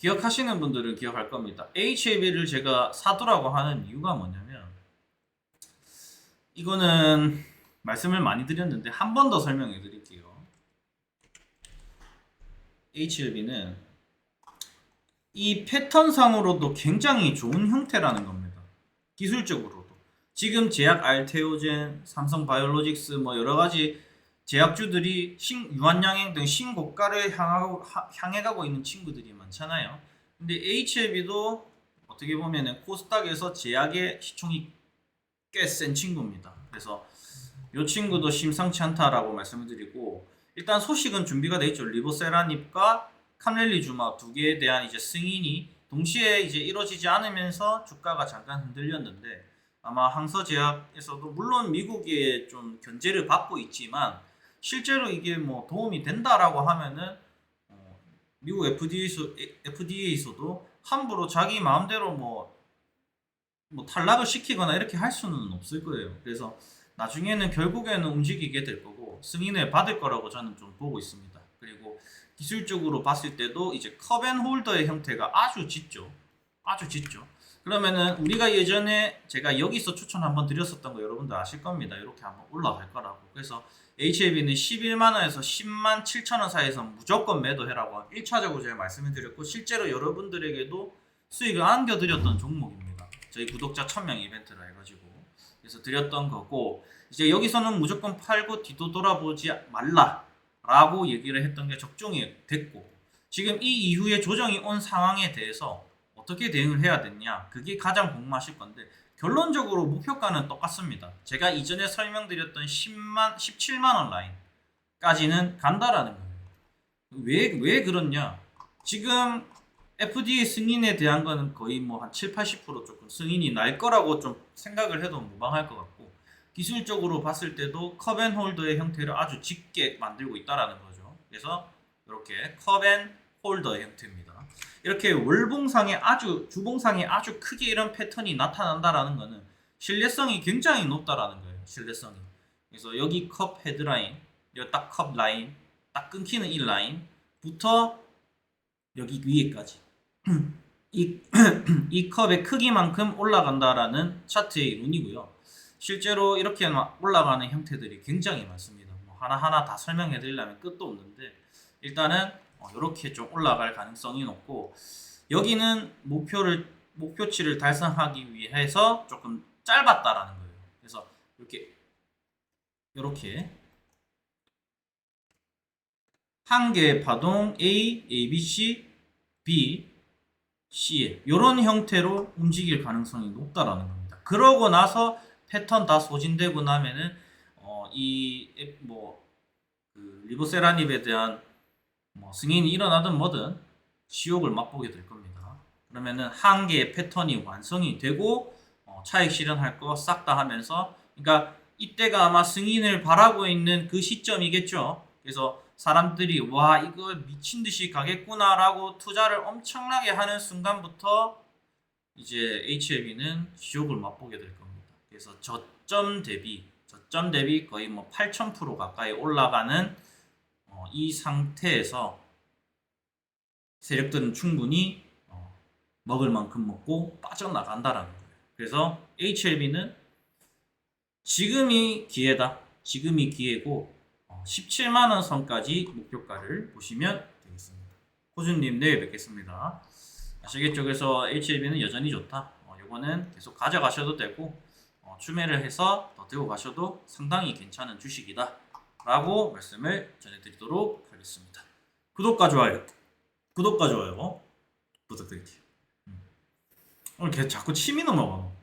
기억하시는 분들은 기억할 겁니다. HAB를 제가 사두라고 하는 이유가 뭐냐면 이거는 말씀을 많이 드렸는데 한 번 더 설명해 드릴게요. HLB는 이 패턴상으로도 굉장히 좋은 형태라는 겁니다. 기술적으로도. 지금 제약 알테오젠, 삼성 바이오로직스 뭐 여러 가지 제약주들이 신, 유한양행 등 신고가를 향하고, 하- 향해 가고 있는 친구들이 많잖아요. 근데 HLB도 어떻게 보면은 코스닥에서 제약의 시총이 꽤 센 친구입니다. 그래서 이 친구도 심상치 않다라고 말씀을 드리고 일단 소식은 준비가 돼 있죠. 리보세라닙과 캄렐리주마 두 개에 대한 이제 승인이 동시에 이제 이루어지지 않으면서 주가가 잠깐 흔들렸는데 아마 항서제약에서도 물론 미국에 좀 견제를 받고 있지만 실제로 이게 뭐 도움이 된다라고 하면은 어, 미국 FDA에서, FDA에서도 함부로 자기 마음대로 뭐, 뭐 탈락을 시키거나 이렇게 할 수는 없을 거예요. 그래서 나중에는 결국에는 움직이게 될 거고 승인을 받을 거라고 저는 좀 보고 있습니다. 그리고 기술적으로 봤을 때도 이제 컵앤홀더의 형태가 아주 짙죠. 아주 짙죠. 그러면은 우리가 예전에 제가 여기서 추천 한번 드렸었던 거 여러분들 아실 겁니다. 이렇게 한번 올라갈 거라고. 그래서 HLB는 11만 원에서 10만 7천 원 사이에서 무조건 매도해라고 1차적으로 제가 말씀을 드렸고 실제로 여러분들에게도 수익을 안겨드렸던 종목입니다. 저희 구독자 1000명 이벤트라 해가지고 그래서 드렸던 거고 이제 여기서는 무조건 팔고 뒤도 돌아보지 말라라고 얘기를 했던 게 적중이 됐고 지금 이 이후에 조정이 온 상황에 대해서 어떻게 대응을 해야 되냐 그게 가장 궁금하실 건데 결론적으로 목표가는 똑같습니다. 제가 이전에 설명드렸던 10만 17만 원 라인까지는 간다라는 거예요. 왜 왜 그렇냐? 지금 FDA 승인에 대한 거는 거의 뭐 한 7, 80% 조금 승인이 날 거라고 좀 생각을 해도 무방할 것 같고 기술적으로 봤을 때도 컵앤홀더의 형태를 아주 짙게 만들고 있다라는 거죠. 그래서 이렇게 컵앤 홀더의 형태입니다. 이렇게 월봉상에 아주 주봉상에 아주 크게 이런 패턴이 나타난다라는 거는 신뢰성이 굉장히 높다라는 거예요. 신뢰성이. 그래서 여기 컵 헤드라인, 여기 딱 컵 라인, 딱 끊기는 이 라인부터 여기 위에까지 이, 이 컵의 크기만큼 올라간다라는 차트의 이론이고요. 실제로 이렇게 막 올라가는 형태들이 굉장히 많습니다. 뭐 하나하나 다 설명해 드리려면 끝도 없는데 일단은 어, 이렇게 좀 올라갈 가능성이 높고 여기는 목표를 목표치를 달성하기 위해서 조금 짧았다라는 거예요. 그래서 이렇게 이렇게 한 개의 파동 A, A, B, C, B, C 이런 형태로 움직일 가능성이 높다라는 겁니다. 그러고 나서 패턴 다 소진되고 나면은 어, 이뭐 그 리보세라닙에 대한 뭐 승인이 일어나든 뭐든 지옥을 맛보게 될 겁니다. 그러면은 한 개의 패턴이 완성이 되고 어, 차익 실현할 거 싹 다 하면서 그러니까 이때가 아마 승인을 바라고 있는 그 시점이겠죠. 그래서 사람들이 와 이거 미친 듯이 가겠구나라고 투자를 엄청나게 하는 순간부터 이제 HLB는 지옥을 맛보게 될 겁니다. 그래서 저점 대비 저점 대비 거의 뭐 8,000% 가까이 올라가는 어, 이 상태에서 세력들은 충분히 어, 먹을 만큼 먹고 빠져나간다라는 거예요. 그래서 HLB는 지금이 기회다. 지금이 기회고 어, 17만 원 선까지 목표가를 보시면 되겠습니다. 호준님 내일 뵙겠습니다. 아시겠죠? 그래서 HLB는 여전히 좋다. 어, 이거는 계속 가져가셔도 되고 어, 추매를 해서 더 들고 가셔도 상당히 괜찮은 주식이다. 라고 말씀을 전해드리도록 하겠습니다. 구독과 좋아요, 구독과 좋아요 부탁드릴게요. 음. 오늘 걔 자꾸 침이 넘어가.